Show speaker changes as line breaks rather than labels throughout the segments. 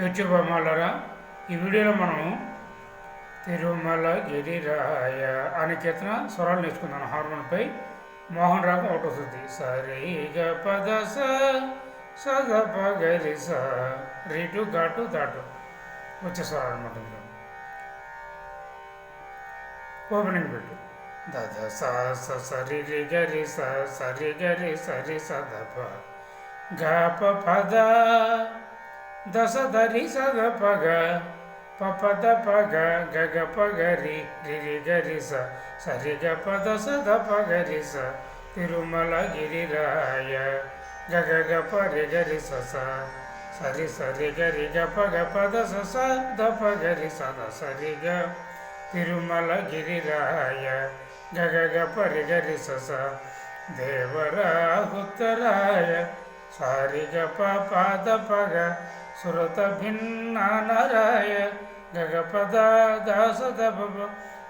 YouTube అమ్మాలరా ఈ వీడియోలో మనం తిరుమల గిరిరాయ అనే కీర్తన స్వరాలు నేర్చుకుందాం. హార్మోన్పై మోహన్ రాగం ఒకటి వస్తుంది. సరిగ పద స సద పగరి స రీటు ఘాటు దాటు వచ్చే స్వరాలు అనమాట ఓపెనింగ్ పెట్టు. దద స స సరి రి గరి స సరి గరి సరి సద ప గ ప పద దశ ధరి సద పగ పపద పగ గగ పగరి గిరి గరి స సరి గ పద సద పగరి స తిరుమల గిరిరాయ గగ గ పరి గరి స సరి సరి గరి గ పగ పద స స ద పగరి సద సరి గ తిరుమల గిరిరాయ గగ గ పరి గరి స దేవరా ఉత్తరాయ సారి గ ప పగ సురత భిన్న నరాయ గగ పద దాస దబ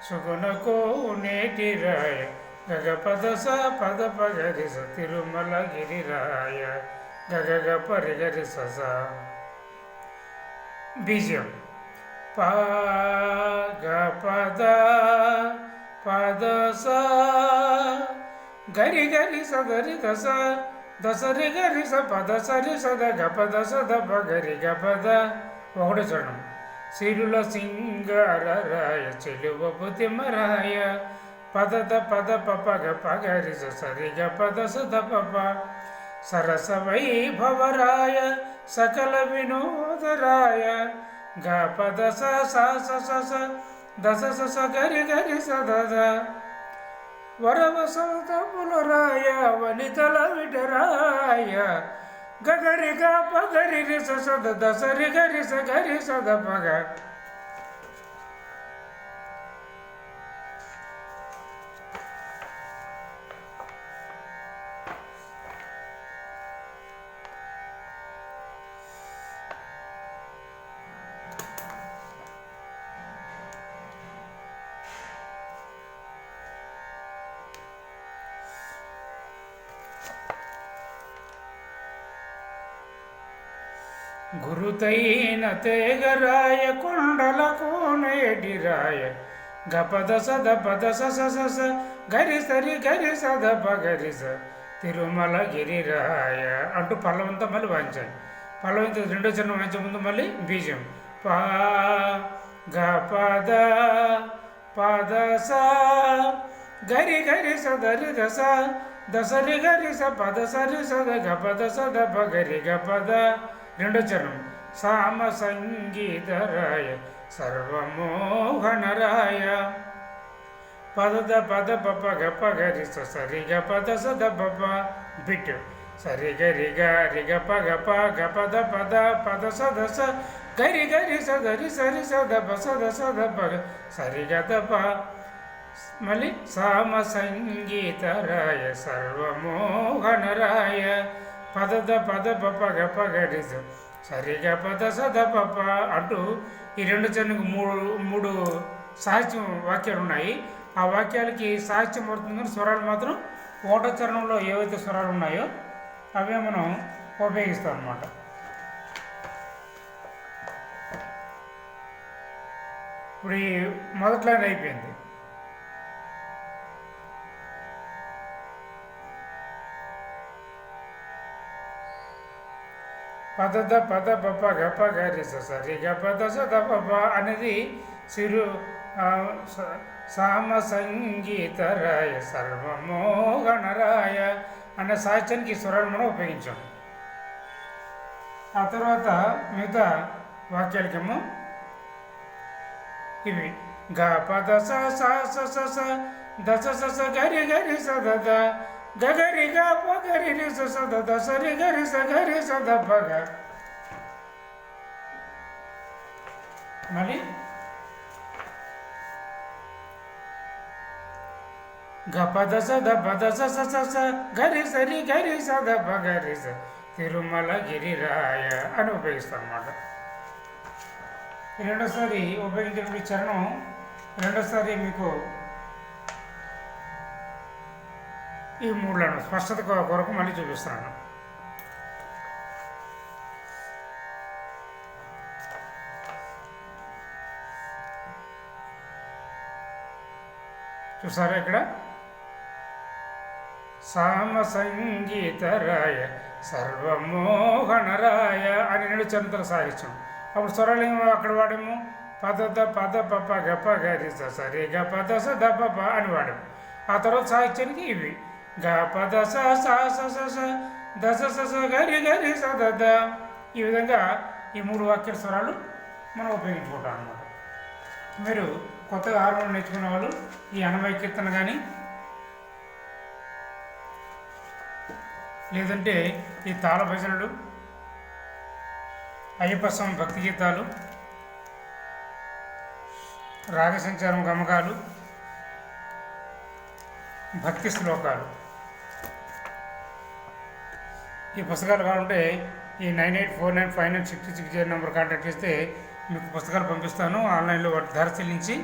సుగుణ కో నేటి రాయ గగ పద స పద పగరి స తిరుమల గిరిరాయ గగ గ పరి గరి స స బీజం ప గ పద పద స గరి గరి స గరి దస దసరి గరి స పద సరి సద గ పద సద ప గరి గ పద ఒకటి చరణం సిరుల సింగారాయ చెలువపు మరాయ పదద పద పప గ పగరి సరి గ పద సద పప సరస వైభవరాయ సకల వినోదరాయ. గ పద స స స దశ స. గరి గరి సద దద వరవసంతములరాయ వనితల విడరాయ గగరిగా పగరి రిస సద దసరి గరి స గరి సద పగ గురుతైన తేగరాయ కొండలకు నేడిరాయ గపద సద పద సస స గరి సరి గరి సద పగరి స తిరుమల గిరిరాయ అంటూ పల్లవంతా మళ్ళీ వాయించాలి. పల్లవంత రెండో చరణం వాయించే ముందు మళ్ళీ బీజం. పా గ పద పద స గరి గరి స దరి దస దసరి గరి స పద సరి సద గపద సద పగరి గపద పద రెండో చరణం సామ సంగీతరాయ సర్వమోహనరాయ. పదద పద పప గ పగరి సరిగ పద సద పప బిట్ సరిగ రిగ రిగ ప గ ప గ పద పద పద సద స గరి గరి సదరి సరి సద ప సద సద ప సరిగ గ ప. మళ్ళీ సామ సంగీతరాయ సర్వమోహనరాయ. పదద పద పప గ పగడి సరిగా పద సద పప అంటూ ఈ రెండు చరణకు మూడు మూడు సాహిత్యం వాక్యాలు ఉన్నాయి ఆ వాక్యాలకి సాహిత్యం పడుతుంది కానీ స్వరాలు మాత్రం ఓట చరణంలో ఏవైతే స్వరాలు ఉన్నాయో అవే మనం ఉపయోగిస్తాం అన్నమాట ఇప్పుడు ఈ మొదటి లైన్ అయిపోయింది. పద పద పప గప్ప గరి స సరి గ పద సద పప అనేది సిరు ఆ, స- సామ సంగీతరాయ సర్వమోగణరాయ అనే సాహిత్యానికి స్వరాలు మనం ఉపయోగించాం. ఆ తర్వాత మిగతా వాక్యాలకేమో ఇవి. గ పద స స స స స దశ స స గరి గరి స ద గగరి గ ప గరి రి స స ద ద స రి గరి స గరి స ద ప మళ్ళీ? గపద సద పద స స స గరి సరి గరి సద గరి స తిరుమల గిరిరాయ అని ఉపయోగిస్తాం అన్నమాట రెండోసారి ఉపయోగించినటువంటి చరణం రెండోసారి మీకు ఈ మూడులను స్పష్టత కొరకు మళ్ళీ చూపిస్తున్నాను చూసారా ఇక్కడ? సామ సంగీతరాయ సర్వమోహనరాయ అని నేను చంద్ర సాహిత్యం అప్పుడు స్వరాలు ఏమో అక్కడ వాడేమో? పద ద పద ప ప గ ప గ స గ పద స ద ప ప అని వాడాము ఆ తర్వాత సాహిత్యానికి ఇవి. గ పద స స స స స ద స స స గరి స ద ద. ఈ విధంగా ఈ మూడు వాక్య స్వరాలు మనం ఉపయోగించుకుంటాం అన్నమాట. మీరు కొత్తగా హార్మోన్ నేర్చుకునే వాళ్ళు ఈ అనవై కీర్తన కానీ లేదంటే ఈ తాళ భజనలు అయ్యప్ప స్వామి భక్తి గీతాలు రాగ సంచారం గమకాలు భక్తి శ్లోకాలు. ఈ పుస్తకాలు కావాలంటే ఈ nine eight four nine five nine six six zero number contact చేస్తే మీకు పుస్తకాలు పంపిస్తాను. ఆన్లైన్లో వాటి ధర చెల్లించి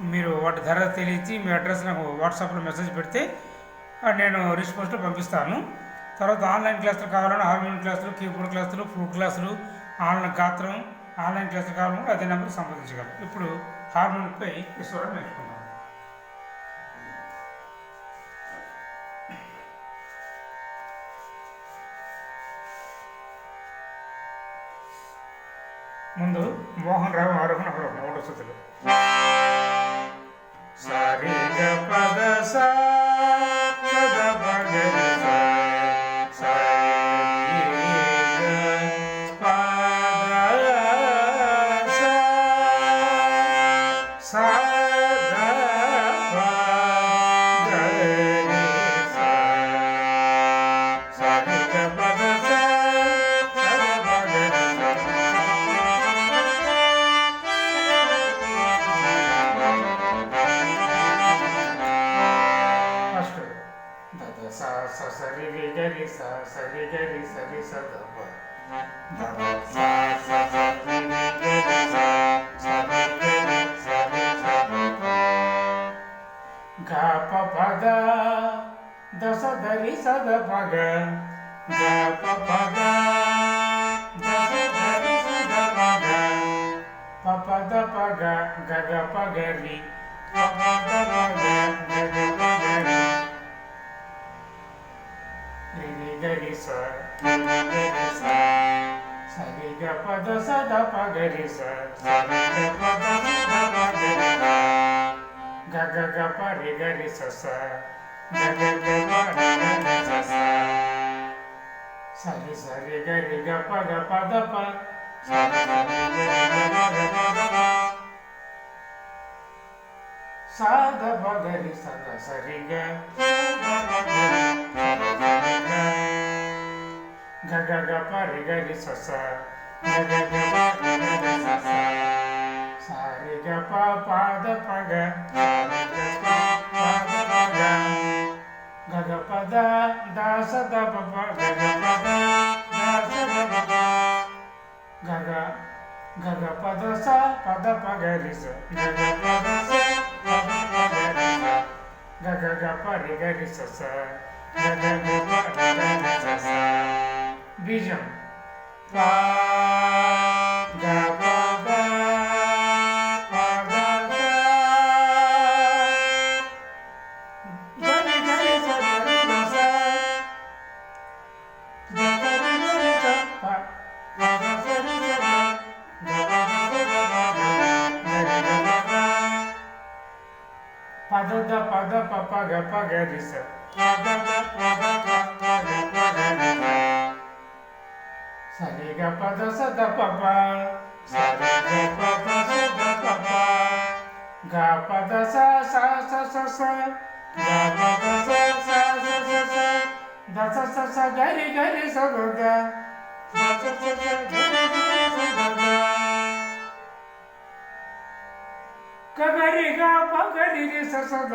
మీరు వాటి ధర తెలియించి మీ అడ్రస్ నాకు వాట్సాప్లో మెసేజ్ పెడితే నేను రిస్పాన్స్లో పంపిస్తాను. తర్వాత ఆన్లైన్ క్లాసులు కావాలంటే హార్మోన్ క్లాసులు కీబోర్డ్ క్లాసులు ఫ్రూట్ క్లాసులు ఆన్లైన్ గాత్రం ఆన్లైన్ క్లాసులు కావాలంటే అదే నెంబర్ సంప్రదించగలరు ఇప్పుడు హార్మోన్పై ఈశ్వరం స్వరం నేర్చుకుందాం. ముందు మోహన్ రావు ఆరోహణ అవరోహణ ఒకటో Brigade is service of the world. ಗ ಪ ಪದ ದಸ ಧರಿ ಸದ ಪಗ ಗ ಪ ಪದ ದಸ ಧರಿ ಸದ ಪಗ ಪ ಪದ ಪಗ ಗ ಗ ಪ ಗ ರಿ ಪ ಪದ ಪಗ ಗ ಗ ಸ ಸರಿ ಗ ಪದ ಸದ ಪಗರಿ ಸ ಗ ಗ ಗ ಪರಿ ಗರಿ ಸ ಸ ಗ ಗ ಗ ಸರಿ ಸರಿ ಗರಿ ಗ ಪ ಗ ಪದ ಪ ಸಾದ ಬಗರಿ ಸದ ಸರಿ ಗ ga ga ga sasa, re ga ni sasa. sa ga ga ga pa ga ga ga sa sa sa re ga pa pa da pa ga ga ga pa pa da pa ga ga ga pa da da sa da pa pa ga sa da pa pa ga ga ga ga pa da Bijão. Pada pada papaga paga disa. గ పద స స స స స గ పద స స స స స ద స స స గరి గరి స గ గరి గరి స గ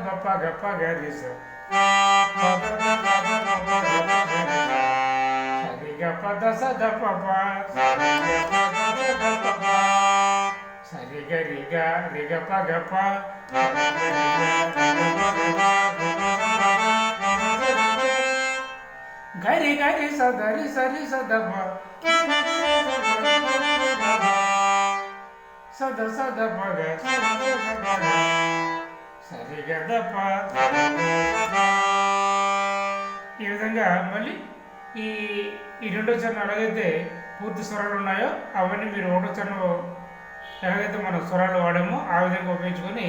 పదద పద పగ పగరిస పదద పద పగ పగరిస సరిగ పద సద పప సరిగ పద సద పప సరిగ రిగ రిగ పగ ప గరి గరి సదరి సరి సదప సద సద పగ సరి ఈ విధంగా మళ్ళీ ఈ ఈ రెండో చరణం ఎలాగైతే పూర్తి స్వరాలు ఉన్నాయో అవన్నీ మీరు ఒకటో చరణం ఎలాగైతే మనం స్వరాలు వాడామో ఆ విధంగా ఉపయోగించుకొని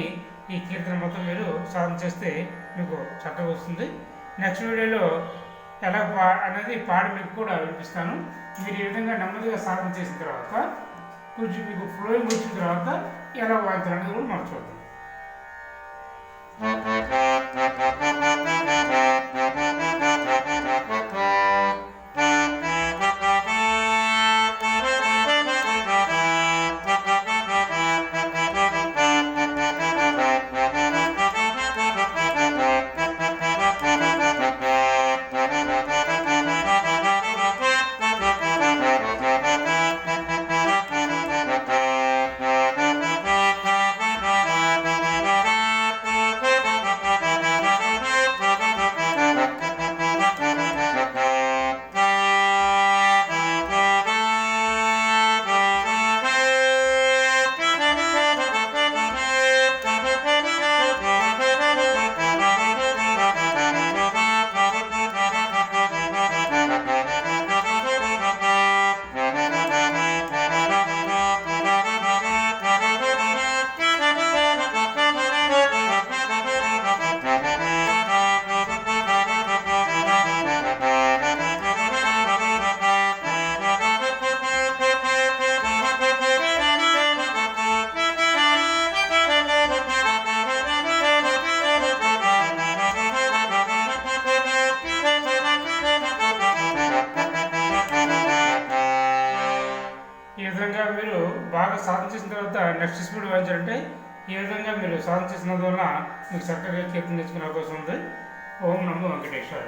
ఈ కీర్తన మొత్తం మీరు సాధన చేస్తే మీకు చక్కగా వస్తుంది. నెక్స్ట్ వీడియోలో ఎలా పా అనేది పాడి మీకు కూడా వినిపిస్తాను. మీరు ఈ విధంగా నెమ్మదిగా సాధన చేసిన తర్వాత కొంచెం మీకు ఫ్లోయింగ్ వచ్చిన తర్వాత ఎలా వాయించాలనేది కూడా మనం చూద్దాం. బాగా సాధన చేసిన తర్వాత నెక్స్ట్ స్పీడ్ వాయించాలంటే ఈ విధంగా మీరు సాధన చేసినందువల్ల మీకు చక్కగా కీర్తన నేర్చుకునే అవకాశం ఉంది. ఓం నమో వెంకటేశ్వర